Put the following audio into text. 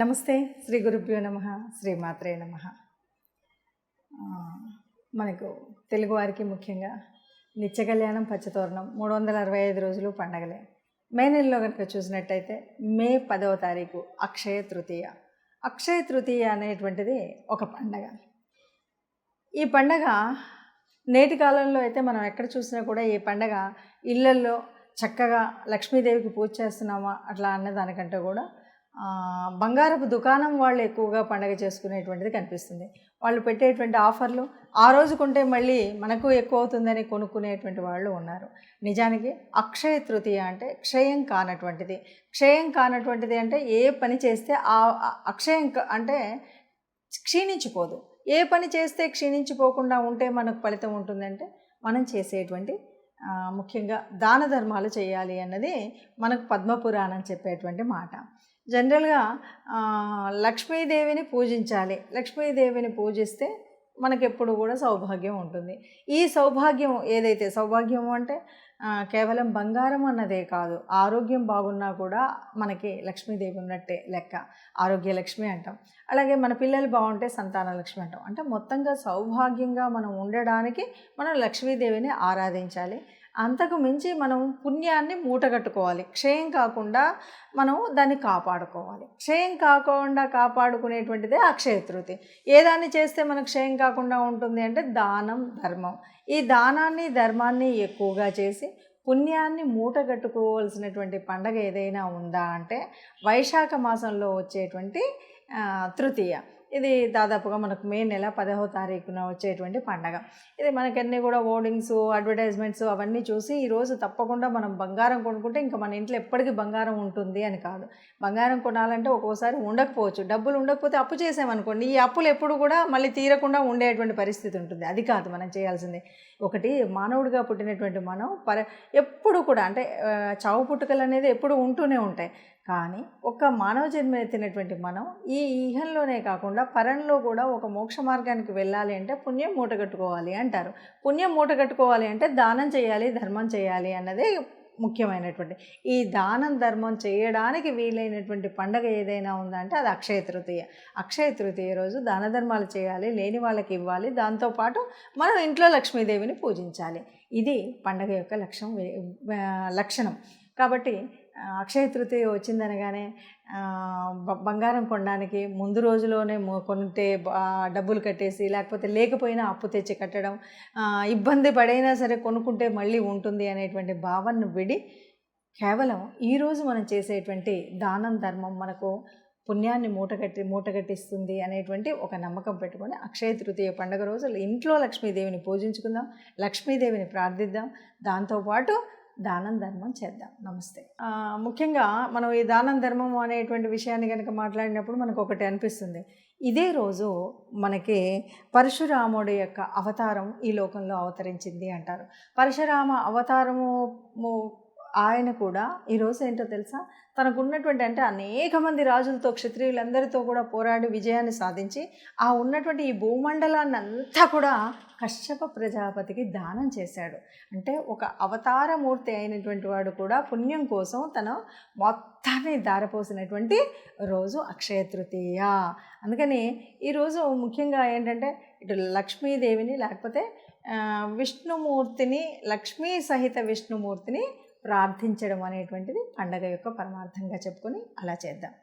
నమస్తే శ్రీ గురుభ్యో నమ శ్రీమాత్రే నమ. మనకు తెలుగువారికి ముఖ్యంగా నిత్య కళ్యాణం పచ్చతోరణం మూడు వందల అరవై ఐదు రోజులు పండగలే. మే నెలలో కనుక చూసినట్టయితే మే పదవ తారీఖు అక్షయ తృతీయ. అక్షయ తృతీయ అనేటువంటిది ఒక పండగ. ఈ పండగ నేటి కాలంలో అయితే మనం ఎక్కడ చూసినా కూడా ఈ పండగ ఇళ్ళల్లో చక్కగా లక్ష్మీదేవికి పూజ చేస్తున్నామా అట్లా అన్నదానికంటే కూడా బంగారపు దుకాణం వాళ్ళు ఎక్కువగా పండగ చేసుకునేటువంటిది కనిపిస్తుంది. వాళ్ళు పెట్టేటువంటి ఆఫర్లు ఆ రోజు కొంటే మళ్ళీ మనకు ఎక్కువ అవుతుందని కొనుక్కునేటువంటి వాళ్ళు ఉన్నారు. నిజానికి అక్షయ తృతీయ అంటే క్షయం కానటువంటిది. క్షయం కానటువంటిది అంటే ఏ పని చేస్తే ఆ అక్షయం అంటే క్షీణించిపోదు. ఏ పని చేస్తే క్షీణించిపోకుండా ఉంటే మనకు ఫలితం ఉంటుందంటే మనం చేసేటువంటి ముఖ్యంగా దాన ధర్మాలు చేయాలి అన్నది మనకు పద్మపురాణం చెప్పేటువంటి మాట. జనరల్గా లక్ష్మీదేవిని పూజించాలి. లక్ష్మీదేవిని పూజిస్తే మనకెప్పుడు కూడా సౌభాగ్యం ఉంటుంది. ఈ సౌభాగ్యం ఏదైతే సౌభాగ్యం అంటే కేవలం బంగారం అన్నదే కాదు. ఆరోగ్యం బాగున్నా కూడా మనకి లక్ష్మీదేవి ఉన్నట్టే లెక్క. ఆరోగ్య లక్ష్మి అంటాం. అలాగే మన పిల్లలు బాగుంటే సంతాన లక్ష్మి అంటాం. అంటే మొత్తంగా సౌభాగ్యంగా మనం ఉండడానికి మనం లక్ష్మీదేవిని ఆరాధించాలి. అంతకు మించి మనం పుణ్యాన్ని మూటగట్టుకోవాలి. క్షయం కాకుండా మనం దాన్ని కాపాడుకోవాలి. క్షయం కాకుండా కాపాడుకునేటువంటిదే అక్షయ తృతి ఏ దాన్ని చేస్తే మనకు క్షయం కాకుండా ఉంటుంది అంటే దానం ధర్మం. ఈ దానాన్ని ధర్మాన్ని ఎక్కువగా చేసి పుణ్యాన్ని మూటగట్టుకోవాల్సినటువంటి పండగ ఏదైనా ఉందా అంటే వైశాఖ మాసంలో వచ్చేటువంటి తృతీయ. ఇది దాదాపుగా మనకు మే నెల పదహో తారీఖున వచ్చేటువంటి పండగ. ఇది మనకన్నీ కూడా హోర్డింగ్స్ అడ్వర్టైజ్మెంట్స్ అవన్నీ చూసి ఈరోజు తప్పకుండా మనం బంగారం కొనుక్కుంటే ఇంకా మన ఇంట్లో ఎప్పటికీ బంగారం ఉంటుంది అని కాదు. బంగారం కొనాలంటే ఒక్కోసారి ఉండకపోవచ్చు. డబ్బులు ఉండకపోతే అప్పు చేసామనుకోండి ఈ అప్పులు ఎప్పుడు కూడా మళ్ళీ తీరకుండా ఉండేటువంటి పరిస్థితి ఉంటుంది. అది కాదు మనం చేయాల్సింది ఒకటి మానవుడిగా పుట్టినటువంటి మనం పర ఎప్పుడు కూడా అంటే చావు పుట్టుకలు అనేది ఎప్పుడు ఉంటూనే ఉంటాయి. కానీ ఒక మానవ జన్మ ఎత్తినటువంటి మనం ఈ ఈహంలోనే కాకుండా పరంలో కూడా ఒక మోక్ష మార్గానికి వెళ్ళాలి అంటే పుణ్యం మూటగట్టుకోవాలి అంటారు. పుణ్యం మూటగట్టుకోవాలి అంటే దానం చేయాలి ధర్మం చేయాలి అన్నదే ముఖ్యమైనటువంటి. ఈ దానం ధర్మం చేయడానికి వీలైనటువంటి పండగ ఏదైనా ఉందంటే అది అక్షయ తృతీయ. అక్షయ తృతీయ రోజు దాన ధర్మాలు చేయాలి లేని వాళ్ళకి ఇవ్వాలి. దాంతోపాటు మనం ఇంట్లో లక్ష్మీదేవిని పూజించాలి. ఇది పండగ యొక్క లక్ష్యం లక్షణం. కాబట్టి అక్షయ తృతీయ వచ్చిందనగానే బ- బంగారం కొనడానికి ముందు రోజులోనే కొంటే డబ్బులు కట్టేసి లేకపోతే లేకపోయినా అప్పు తెచ్చి కట్టడం ఇబ్బంది పడైనా సరే కొనుక్కుంటే మళ్ళీ ఉంటుంది అనేటువంటి భావనను విడి కేవలం ఈరోజు మనం చేసేటువంటి దానం ధర్మం మనకు పుణ్యాన్ని మూటగట్టి మూటగట్టిస్తుంది అనేటువంటి ఒక నమ్మకం పెట్టుకొని అక్షయ తృతీయ పండుగ రోజు ఇంట్లో లక్ష్మీదేవిని పూజించుకుందాం లక్ష్మీదేవిని ప్రార్థిద్దాం. దాంతోపాటు దానం ధర్మం చేద్దాం. నమస్తే. ముఖ్యంగా మనం ఈ దానం ధర్మం అనేటువంటి విషయాన్ని కనుక మాట్లాడినప్పుడు మనకు ఒకటి అనిపిస్తుంది. ఇదే రోజు మనకి పరశురాముడి యొక్క అవతారం ఈ లోకంలో అవతరించింది అంటారు. పరశురామ అవతారము ఆయన కూడా ఈరోజు ఏంటో తెలుసా? తనకున్నటువంటి అంటే అనేక మంది రాజులతో క్షత్రియులందరితో కూడా పోరాడి విజయాన్ని సాధించి ఆ ఉన్నటువంటి ఈ భూమండలాన్ని అంతా కూడా కశ్యప ప్రజాపతికి దానం చేశాడు. అంటే ఒక అవతారమూర్తి అయినటువంటి వాడు కూడా పుణ్యం కోసం తన మొత్తాన్ని దారపోసినటువంటి రోజు అక్షయ తృతీయ. అందుకని ఈరోజు ముఖ్యంగా ఏంటంటే ఇటు లక్ష్మీదేవిని లేకపోతే విష్ణుమూర్తిని లక్ష్మీ సహిత విష్ణుమూర్తిని ప్రార్థించడం అనేటువంటిది పండగ యొక్క పరమార్థంగా చెప్పుకొని అలా చేద్దాం.